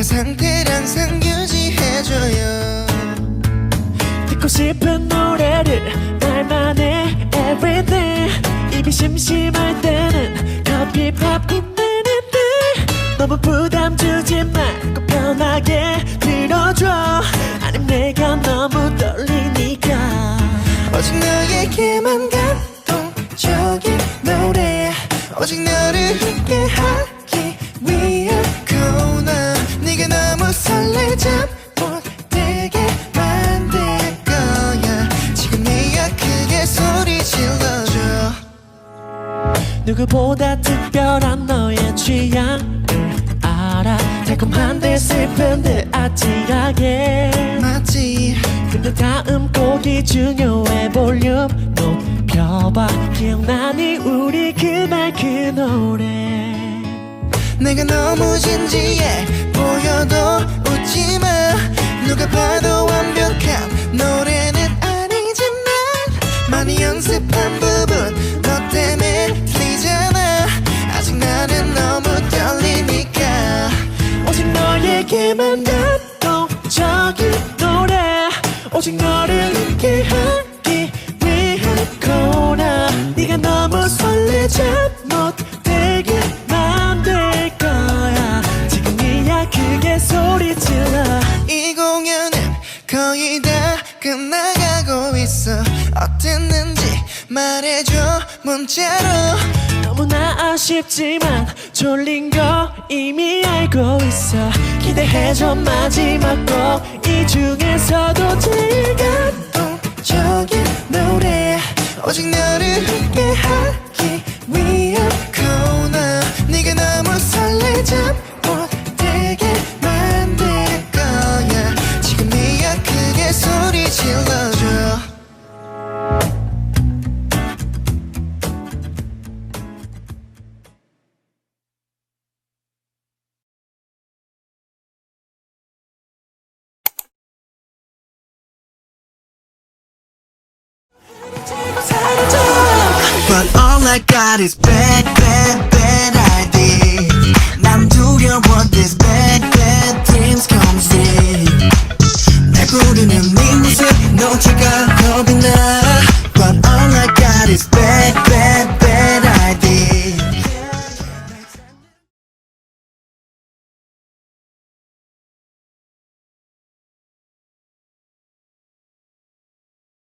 통화 상태를 항상 유지해줘요. 듣고 싶은 노래를 말만해 everyday 입이 심심할 때는 커피 팝콘 내는데 너무 부담 주지 말고 편하게 들어줘. 아님 내가 너무 떨리니까. 오직 너에게만 감동적인 노래. 오직 너를 웃게 하 누구보다 특별한 너의 취향을 알아 달콤한데 슬픈데 아찔하게. 맞지. 근데 다음 곡이 중요해 볼륨 높여봐. 기억나니 우리 그날 그 노래. 내가 너무 진지해 보여도 웃지마. 누가 봐도 완벽한 노래 너에게만 감동적인 노래. 오직 너를 웃게 하기 위한 코너 네가 너무 설레자 못되게 만들 거야. 지금이야 크게 소리 질러. 이 공연은 거의 다 끝나가고 있어. 어땠는지 말해줘 문자로. 너무나 아쉽지만 졸린 거 이미 알고 있어 기대해줘. 마지막 곡 이 중에서도 제일 감동적인 노래. 오직 너를 웃게 But all I got is bad, bad, bad ideas. 난 두려워 this bad, bad, bad